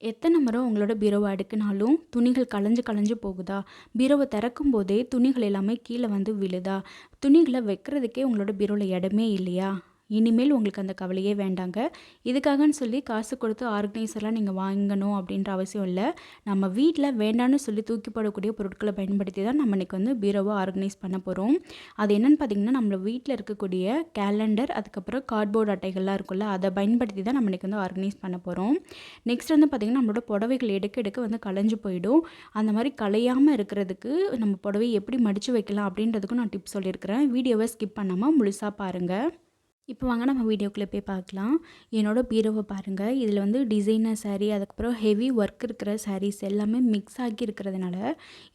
எத்தனை முறை உங்களோட பீரோவை அடுக்குனாலும் துணிகள் கலைஞ்சு கலைஞ்சு போகுதா? பீரோவை திறக்கும் போதே துணிகள் எல்லாமே கீழே வந்து விழுதா? துணிகளை வைக்கிறதுக்கே உங்களோட பீரோவில் இடமே இல்லையா? இனிமேல் உங்களுக்கு அந்த கவலையே வேண்டாங்க. இதுக்காகன்னு சொல்லி காசு கொடுத்து ஆர்கனைசர்லாம் நீங்கள் வாங்கணும் அப்படின்ற அவசியம் இல்லை. நம்ம வீட்டில் வேண்டான்னு சொல்லி தூக்கி போடக்கூடிய பொருட்களை பயன்படுத்தி தான் நம்ம இன்றைக்கி வந்து பீரோவை ஆர்கனைஸ் பண்ண போகிறோம் அது என்னென்னு பார்த்தீங்கன்னா நம்மள வீட்டில் இருக்கக்கூடிய கேலண்டர் அதுக்கப்புறம் கார்ட்போர்ட் அட்டைகள்லாம் இருக்குல்ல அதை பயன்படுத்தி தான் நம்ம இன்றைக்கி வந்து ஆர்கனைஸ் பண்ண போகிறோம் நெக்ஸ்ட் வந்து பார்த்திங்கன்னா நம்மளோட புடவைகள் எடுக்க எடுக்க வந்து களைஞ்சு போயிடும். அந்த மாதிரி கலையாமல் இருக்கிறதுக்கு நம்ம புடவை எப்படி மடித்து வைக்கலாம் அப்படின்றதுக்கும் நான் டிப்ஸ் சொல்லியிருக்கிறேன். வீடியோவை ஸ்கிப் பண்ணாமல் முழுசாக பாருங்கள் இப்போ வாங்க நம்ம வீடியோக்குள்ளே போய் பார்க்கலாம். என்னோடய பீரோவை பாருங்கள் இதில் வந்து டிசைனர் சாரீ அதுக்கப்புறம் ஹெவி ஒர்க் இருக்கிற சாரீஸ் எல்லாமே மிக்ஸ் ஆகி இருக்கிறதுனால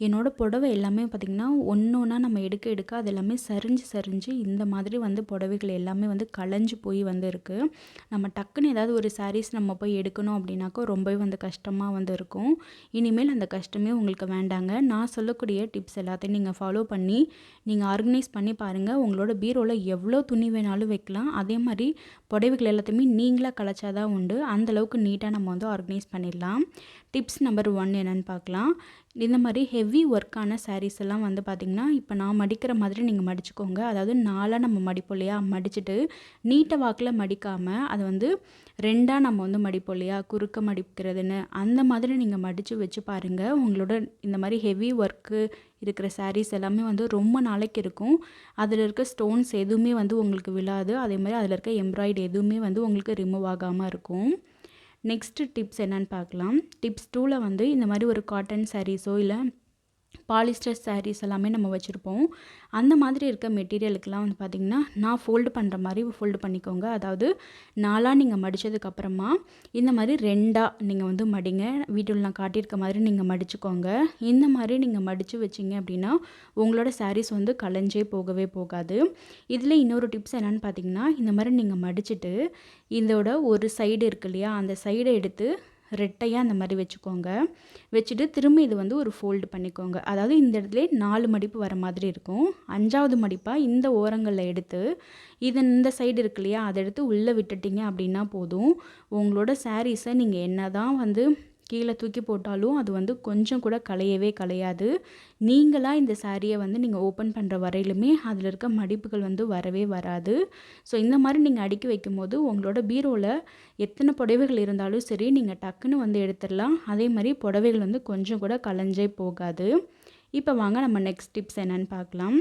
என்னோட புடவை எல்லாமே பார்த்திங்கன்னா ஒன்று ஒன்றா நம்ம எடுக்க எடுக்க அது எல்லாமே சரிஞ்சு சரிஞ்சு இந்த மாதிரி வந்து புடவைகள் எல்லாமே வந்து களைஞ்சு போய் வந்து இருக்குது நம்ம டக்குன்னு ஏதாவது ஒரு சாரீஸ் நம்ம போய் எடுக்கணும் அப்படின்னாக்கா ரொம்பவே வந்து கஷ்டமாக வந்து இருக்கும். இனிமேல் அந்த கஷ்டமே உங்களுக்கு வேண்டாங்க. நான் சொல்லக்கூடிய டிப்ஸ் எல்லாத்தையும் நீங்கள் ஃபாலோ பண்ணி நீங்கள் ஆர்கனைஸ் பண்ணி பாருங்கள் உங்களோட பீரோவில் எவ்வளோ துணி வேணாலும் வைக்கலாம். அதே மாதிரி புடவைகள் எல்லாத்தையுமே நீங்களாக கலைச்சாதான் உண்டு. அந்த அளவுக்கு நீட்டாக நம்ம வந்து ஆர்கனைஸ் பண்ணிடலாம். டிப்ஸ் நம்பர் ஒன் என்னென்னு பார்க்கலாம். இந்த மாதிரி ஹெவி ஒர்க்கான சாரீஸ் எல்லாம் வந்து பார்த்திங்கன்னா இப்போ நான் மடிக்கிற மாதிரி நீங்கள் மடிச்சுக்கோங்க. அதாவது நாலாக நம்ம மடிப்போம் இல்லையா? மடிச்சுட்டு நீட்ட வாக்கில் மடிக்காமல் அதை வந்து ரெண்டாக நம்ம வந்து மடிப்போம் இல்லையா? குறுக்க மடிக்கிறதுன்னு அந்த மாதிரி நீங்கள் மடித்து வச்சு பாருங்கள் உங்களோட இந்த மாதிரி ஹெவி ஒர்க்கு இருக்கிற சாரீஸ் எல்லாமே வந்து ரொம்ப நாளைக்கு இருக்கும். அதில் இருக்க ஸ்டோன்ஸ் எதுவுமே வந்து உங்களுக்கு விழாது. அதே மாதிரி அதில் இருக்க எம்ப்ராய்டு எதுவுமே வந்து உங்களுக்கு ரிமூவ் ஆகாமல் இருக்கும். நெக்ஸ்ட்டு டிப்ஸ் என்னன்னு பார்க்கலாம். டிப்ஸ் டூவில் வந்து இந்த மாதிரி ஒரு காட்டன் சாரீஸோ இல்லை பாலிஸ்டர் சாரீஸ் எல்லாமே நம்ம வச்சுருப்போம். அந்த மாதிரி இருக்க மெட்டீரியலுக்கெல்லாம் வந்து பார்த்திங்கன்னா நான் ஃபோல்டு பண்ணுற மாதிரி ஃபோல்டு பண்ணிக்கோங்க. அதாவது நாலாக நீங்கள் மடித்ததுக்கப்புறமா இந்த மாதிரி ரெண்டாக நீங்கள் வந்து மடிங்க. வீட்டில் நான் காட்டியிருக்க மாதிரி நீங்கள் மடிச்சுக்கோங்க. இந்த மாதிரி நீங்கள் மடித்து வச்சிங்க அப்படின்னா உங்களோட சாரீஸ் வந்து கலைஞ்சே போகவே போகாது. இதில் இன்னொரு டிப்ஸ் என்னென்னு பார்த்தீங்கன்னா இந்த மாதிரி நீங்கள் மடிச்சுட்டு இதோட ஒரு சைடு இருக்கு இல்லையா? அந்த சைடை எடுத்து ரெட்டையாக அந்த மாதிரி வச்சுக்கோங்க. வச்சுட்டு திரும்ப இது வந்து ஒரு ஃபோல்டு பண்ணிக்கோங்க. அதாவது இந்த இடத்துல நாலு மடிப்பு வர மாதிரி இருக்கும். அஞ்சாவது மடிப்பாக இந்த ஓரங்களில் எடுத்து இது இந்த சைடு இருக்கு இல்லையா அதை எடுத்து உள்ளே விட்டுட்டீங்க அப்படின்னா போதும். உங்களோட சாரீஸை நீங்கள் என்ன தான் வந்து கீழே தூக்கி போட்டாலும் அது வந்து கொஞ்சம் கூட கலையவே கலையாது நீங்களாக இந்த சாரியை வந்து நீங்கள் ஓப்பன் பண்ணுற வரையிலுமே அதில் இருக்க மடிப்புகள் வந்து வரவே வராது. ஸோ இந்த மாதிரி நீங்கள் அடுக்கி வைக்கும்போது உங்களோட பீரோவில் எத்தனை புடவைகள் இருந்தாலும் சரி நீங்கள் டக்குன்னு வந்து எடுத்துடலாம். அதே மாதிரி புடவைகள் வந்து கொஞ்சம் கூட கலைஞ்சே போகாது. இப்போ வாங்க நம்ம நெக்ஸ்ட் டிப்ஸ் என்னென்னு பார்க்கலாம்.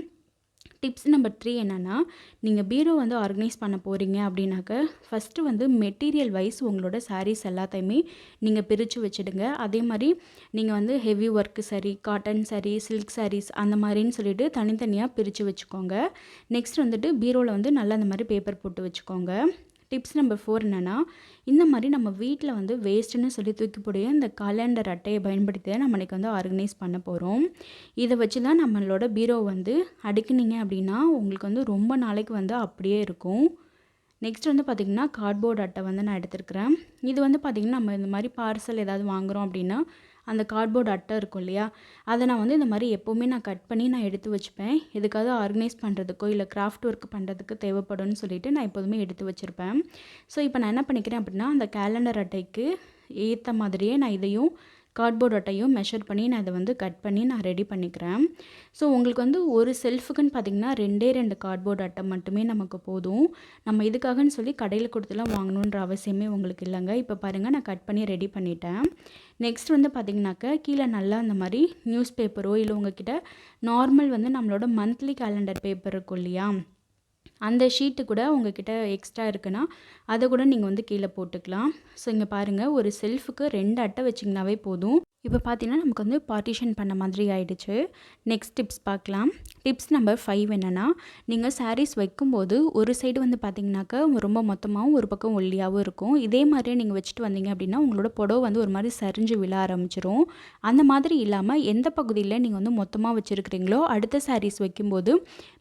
டிப்ஸ் நம்பர் த்ரீ என்னென்னா நீங்கள் பீரோ வந்து ஆர்கனைஸ் பண்ண போகிறீங்க அப்படின்னாக்க ஃபஸ்ட்டு வந்து மெட்டீரியல் வைஸ் உங்களோட சாரீஸ் எல்லாத்தையுமே நீங்கள் பிரித்து வச்சுடுங்க. அதே மாதிரி நீங்கள் வந்து heavy work sari cotton sari silk saris அந்த மாதிரின்னு சொல்லிட்டு தனித்தனியாக பிரித்து வச்சுக்கோங்க. நெக்ஸ்ட் வந்துட்டு பீரோவில் வந்து நல்லா அந்த மாதிரி பேப்பர் போட்டு வச்சுக்கோங்க. டிப்ஸ் நம்பர் ஃபோர் என்னென்னா இந்த மாதிரி நம்ம வீட்டில் வந்து வேஸ்ட்டுன்னு சொல்லி தூக்கி இந்த கலண்டர் அட்டையை பயன்படுத்தி தான் நம்ம இன்றைக்கி வந்து ஆர்கனைஸ் பண்ண போகிறோம் இதை வச்சு தான் நம்மளோட பீரோ வந்து அடுக்குனீங்க அப்படின்னா உங்களுக்கு வந்து ரொம்ப நாளைக்கு வந்து அப்படியே இருக்கும். நெக்ஸ்ட் வந்து பார்த்திங்கன்னா கார்ட்போர்ட் அட்டை வந்து நான் எடுத்திருக்கிறேன். இது வந்து பார்த்திங்கன்னா நம்ம இந்த மாதிரி பார்சல் ஏதாவது வாங்குகிறோம் அப்படின்னா அந்த கார்ட்போர்ட் அட்டை இருக்கும் இல்லையா? அதை நான் வந்து இந்த மாதிரி எப்போவுமே நான் கட் பண்ணி நான் எடுத்து வச்சுப்பேன். எதுக்காவது ஆர்கனைஸ் பண்ணுறதுக்கோ இல்லை கிராஃப்ட் ஒர்க் பண்ணுறதுக்கு தேவைப்படும்னு சொல்லிட்டு நான் எப்போதுமே எடுத்து வச்சுருப்பேன். ஸோ இப்போ நான் என்ன பண்ணிக்கிறேன் அப்படின்னா அந்த கேலண்டர் அட்டைக்கு ஏற்ற மாதிரியே நான் இதையும் கார்ட்போர்ட் அட்டையும் மெஷர் பண்ணி நான் அதை வந்து கட் பண்ணி நான் ரெடி பண்ணிக்கிறேன். ஸோ உங்களுக்கு வந்து ஒரு செல்ஃபுக்குன்னு பார்த்தீங்கன்னா ரெண்டே ரெண்டு கார்ட்போர்ட் அட்டை மட்டுமே நமக்கு போதும். நம்ம இதுக்காகன்னு சொல்லி கடையில் கொடுத்துலாம் வாங்கணுன்ற அவசியமே உங்களுக்கு இல்லைங்க. இப்போ பாருங்கள் நான் கட் பண்ணி ரெடி பண்ணிட்டேன். நெக்ஸ்ட் வந்து பார்த்திங்கனாக்கா கீழே நல்லா அந்த மாதிரி நியூஸ் பேப்பரோ இல்லை உங்ககிட்ட நார்மல் வந்து நம்மளோட மந்த்லி கேலண்டர் பேப்பர் இருக்கும் இல்லையா? அந்த ஷீட்டு கூட உங்ககிட்ட எக்ஸ்ட்ரா இருக்குன்னா அதை கூட நீங்கள் வந்து கீழே போட்டுக்கலாம். ஸோ இங்கே பாருங்கள் ஒரு செல்ஃபுக்கு ரெண்டு அட்டை வச்சிங்கனாவே போதும். இப்போ பார்த்தீங்கன்னா நமக்கு வந்து பார்ட்டிஷன் பண்ண மாதிரி ஆயிடுச்சு. நெக்ஸ்ட் டிப்ஸ் பார்க்கலாம். டிப்ஸ் நம்பர் ஃபைவ் என்னென்னா நீங்கள் சாரீஸ் வைக்கும்போது ஒரு சைடு வந்து பார்த்தீங்கன்னாக்கா ரொம்ப மொத்தமாகவும் ஒரு பக்கம் ஒல்லியாகவும் இருக்கும். இதே மாதிரியே நீங்கள் வச்சுட்டு வந்தீங்க அப்படின்னா உங்களோட புடவை வந்து ஒரு மாதிரி சரிஞ்சு விழ ஆரம்பிச்சிரும். அந்த மாதிரி இல்லாமல் எந்த பகுதியில் நீங்கள் வந்து மொத்தமாக வச்சுருக்கிறீங்களோ அடுத்த சாரீஸ் வைக்கும்போது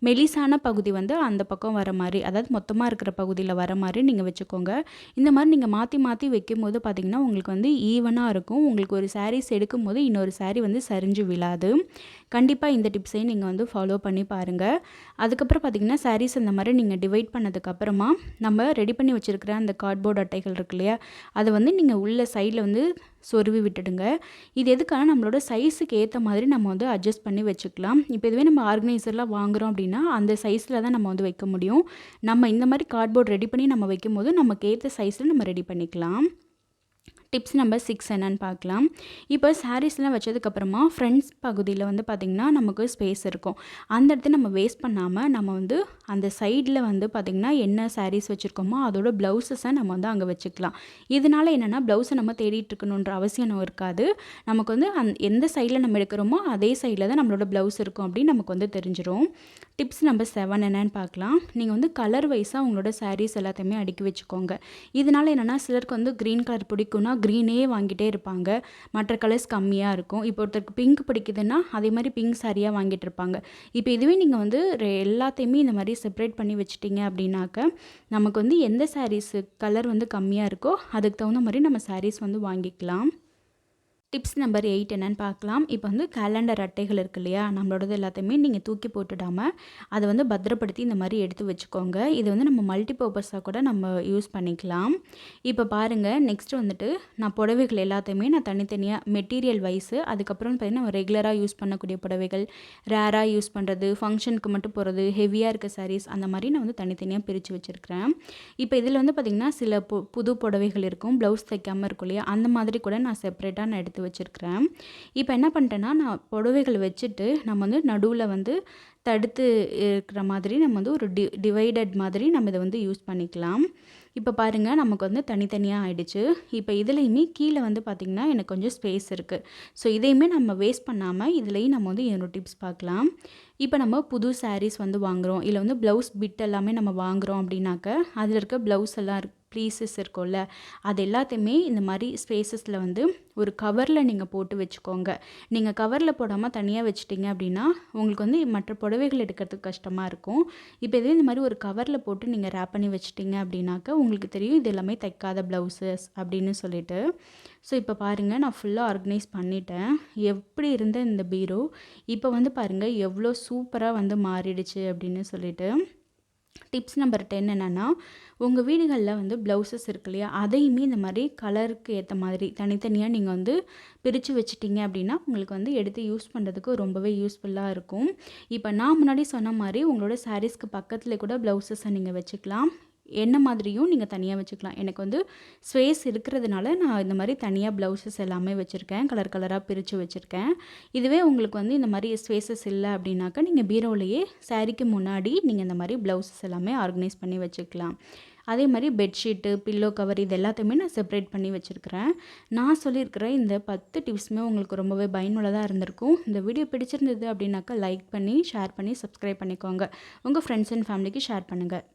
மெலிசான பகுதி வந்து அந்த பக்கம் வர மாதிரி அதாவது மொத்தமாக இருக்கிற பகுதியில் வர மாதிரி நீங்கள் வச்சுக்கோங்க. இந்த மாதிரி நீங்கள் மாற்றி மாற்றி வைக்கும்போது பார்த்தீங்கன்னா உங்களுக்கு வந்து ஈவனாக இருக்கும். உங்களுக்கு ஒரு சாரீஸ் எடுக்கும்போது இன்னொரு சாரீ வந்து சரிஞ்சு விழாது. கண்டிப்பாக இந்த டிப்ஸையும் நீங்கள் வந்து ஃபாலோ பண்ணி பாருங்கள் அதுக்கப்புறம் பார்த்திங்கன்னா சாரீஸ் இந்த மாதிரி நீங்கள் டிவைட் பண்ணதுக்கப்புறமா நம்ம ரெடி பண்ணி வச்சுருக்கிற அந்த கார்ட்போர்ட் அட்டைகள் இருக்கு இல்லையா அதை வந்து நீங்கள் உள்ள சைடில் வந்து சொருவி விட்டுடுங்க. இது எதுக்கான நம்மளோட சைஸுக்கு ஏற்ற மாதிரி நம்ம வந்து அட்ஜஸ்ட் பண்ணி வச்சுக்கலாம். இப்போ இதுவே நம்ம ஆர்கனைசர்லாம் வாங்குகிறோம் அப்படின்னா அந்த சைஸில் தான் நம்ம வந்து வைக்க முடியும். நம்ம இந்த மாதிரி கார்ட்போர்ட் ரெடி பண்ணி நம்ம வைக்கும்போது நமக்கு ஏற்ற சைஸில் நம்ம ரெடி பண்ணிக்கலாம். டிப்ஸ் நம்பர் சிக்ஸ் என்னன்னு பார்க்கலாம். இப்போ சாரீஸ்லாம் வச்சதுக்கப்புறமா ஃப்ரெண்ட்ஸ் பகுதியில் வந்து பார்த்திங்கன்னா நமக்கு ஸ்பேஸ் இருக்கும். அந்த இடத்த நம்ம வேஸ்ட் பண்ணாமல் நம்ம வந்து அந்த சைடில் வந்து பார்த்திங்கன்னா என்ன சாரீஸ் வச்சுருக்கோமோ அதோட ப்ளவுஸஸை நம்ம வந்து அங்கே வச்சுக்கலாம். இதனால் என்னென்னா ப்ளவுஸை நம்ம தேடிட்டு இருக்கணுன்ற அவசியம் இருக்காது. நமக்கு வந்து அந் எந்த சைடில் நம்ம எடுக்கிறோமோ அதே சைடில் தான் நம்மளோட ப்ளவுஸ் இருக்கும் அப்படின்னு நமக்கு வந்து தெரிஞ்சிடும் டிப்ஸ் நம்பர் செவன் என்னன்னு பார்க்கலாம். நீங்கள் வந்து கலர் வைஸாக உங்களோட சாரீஸ் எல்லாத்தையுமே அடுக்கி வச்சுக்கோங்க. இதனால் என்னென்னா சிலருக்கு வந்து க்ரீன் கலர் பிடிக்கும்னா க்ரீனே வாங்கிட்டே இருப்பாங்க. மற்ற கலர்ஸ் கம்மியாக இருக்கும். இப்போ ஒருத்தருக்கு பிங்க் பிடிக்குதுன்னா அதே மாதிரி பிங்க் சாரியாக வாங்கிட்டு இருப்பாங்க. இப்போ இதுவே நீங்கள் வந்து எல்லாத்தையுமே இந்த மாதிரி செப்பரேட் பண்ணி வச்சுட்டிங்க அப்படின்னாக்க நமக்கு வந்து எந்த சாரீஸு கலர் வந்து கம்மியாக இருக்கோ அதுக்கு தகுந்த மாதிரி நம்ம சாரீஸ் வந்து வாங்கிக்கலாம். டிப்ஸ் நம்பர் எயிட் என்னென்னு பார்க்கலாம். இப்போ வந்து கேலண்டர் அட்டைகள் இருக்கு இல்லையா? நம்மளோடது எல்லாத்தையுமே நீங்கள் தூக்கி போட்டுடாமல் அதை வந்து பத்திரப்படுத்தி இந்த மாதிரி எடுத்து வச்சுக்கோங்க. இது வந்து நம்ம மல்டி பர்பஸாக கூட நம்ம யூஸ் பண்ணிக்கலாம். இப்போ பாருங்கள் நெக்ஸ்ட் வந்துட்டு நான் புடவைகள் எல்லாத்தையுமே நான் தனித்தனியாக மெட்டீரியல் வைஸு அதுக்கப்புறம் பார்த்திங்கன்னா நம்ம ரெகுலராக யூஸ் பண்ணக்கூடிய புடவைகள் ரேராக யூஸ் பண்ணுறது ஃபங்க்ஷனுக்கு மட்டும் போகிறது ஹெவியாக இருக்க சாரீஸ் அந்த மாதிரி நான் வந்து தனித்தனியாக பிரித்து வச்சுருக்கிறேன். இப்போ இதில் வந்து பார்த்திங்கன்னா சில பு புது புடவைகள் இருக்கும் ப்ளவுஸ் தைக்காமல் இருக்கும் இல்லையா? அந்த மாதிரி கூட நான் செப்பரேட்டாக நான் எடுத்து வச்சுருக்கிறேன். இப்போ என்ன பண்ணிட்டேன்னா நான் புடவைகள் வச்சுட்டு நம்ம வந்து நடுவில் வந்து தடுத்து இருக்கிற மாதிரி நம்ம வந்து ஒரு டி டிவைடட் மாதிரி நம்ம இதை வந்து யூஸ் பண்ணிக்கலாம். இப்போ பாருங்கள் நமக்கு வந்து தனித்தனியாக ஆயிடுச்சு. இப்போ இதுலேயுமே கீழே வந்து பார்த்திங்கன்னா எனக்கு கொஞ்சம் ஸ்பேஸ் இருக்குது ஸோ இதையுமே நம்ம வேஸ்ட் பண்ணாமல் இதுலேயும் நம்ம வந்து என்னோட டிப்ஸ் பார்க்கலாம். இப்போ நம்ம புது சாரீஸ் வந்து வாங்குகிறோம் இல்லை வந்து ப்ளவுஸ் பிட் எல்லாமே நம்ம வாங்குகிறோம் அப்படின்னாக்க அதில் இருக்க ப்ளவுஸ் எல்லாம் இருக்கு ப்ளீசஸ் இருக்கும்ல அது எல்லாத்தையுமே இந்த மாதிரி ஸ்பேசஸில் வந்து ஒரு கவரில் நீங்கள் போட்டு வச்சுக்கோங்க. நீங்கள் கவரில் போடாமல் தனியாக வச்சுட்டிங்க அப்படின்னா உங்களுக்கு வந்து மற்ற புடவைகள் எடுக்கிறதுக்கு கஷ்டமாக இருக்கும். இப்போ இதே இந்த மாதிரி ஒரு கவரில் போட்டு நீங்கள் ரேப் பண்ணி வச்சுட்டிங்க அப்படின்னாக்க உங்களுக்கு தெரியும் இது எல்லாமே தைக்காத ப்ளவுசஸ் அப்படின்னு சொல்லிட்டு. ஸோ இப்போ பாருங்கள் நான் ஃபுல்லாக ஆர்கனைஸ் பண்ணிட்டேன். எப்படி இருந்த இந்த பீரோ இப்போ வந்து பாருங்கள் எவ்வளோ சூப்பராக வந்து மாறிடுச்சு அப்படின்னு சொல்லிட்டு. டிப்ஸ் நம்பர் டென் என்னென்னா உங்கள் வீடுகளில் வந்து ப்ளவுசஸ் இருக்கு இல்லையா? அதையுமே இந்த மாதிரி கலருக்கு ஏற்ற மாதிரி தனித்தனியாக நீங்கள் வந்து பிரித்து வச்சிட்டிங்க அப்படின்னா உங்களுக்கு வந்து எடுத்து யூஸ் பண்ணுறதுக்கு ரொம்பவே யூஸ்ஃபுல்லாக இருக்கும். இப்போ நான் முன்னாடி சொன்ன மாதிரி உங்களோட சாரீஸ்க்கு பக்கத்தில் கூட ப்ளவுசஸை நீங்கள் வச்சுக்கலாம். என்ன மாதிரியும் நீங்கள் தனியாக வச்சுக்கலாம். எனக்கு வந்து ஸ்பேஸ் இருக்கிறதுனால நான் இந்த மாதிரி தனியாக ப்ளவுசஸ் எல்லாமே வச்சுருக்கேன். கலர் கலராக பிரித்து வச்சுருக்கேன். இதுவே உங்களுக்கு வந்து இந்த மாதிரி ஸ்பேசஸ் இல்லை அப்படின்னாக்கா நீங்கள் பீரோலையே சாரீக்கு முன்னாடி நீங்கள் இந்த மாதிரி ப்ளவுசஸ் எல்லாமே ஆர்கனைஸ் பண்ணி வச்சுக்கலாம். அதே மாதிரி பெட்ஷீட்டு பில்லோ கவர் இது எல்லாத்தையுமே நான் செப்பரேட் பண்ணி வச்சுருக்கிறேன். நான் சொல்லியிருக்கிற இந்த பத்து டிப்ஸுமே உங்களுக்கு ரொம்பவே பயனுள்ளதாக இருந்திருக்கும். இந்த வீடியோ பிடிச்சிருந்தது அப்படின்னாக்கா லைக் பண்ணி ஷேர் பண்ணி சப்ஸ்கிரைப் பண்ணிக்கோங்க. உங்கள் ஃப்ரெண்ட்ஸ் அண்ட் ஃபேமிலிக்கு ஷேர் பண்ணுங்கள்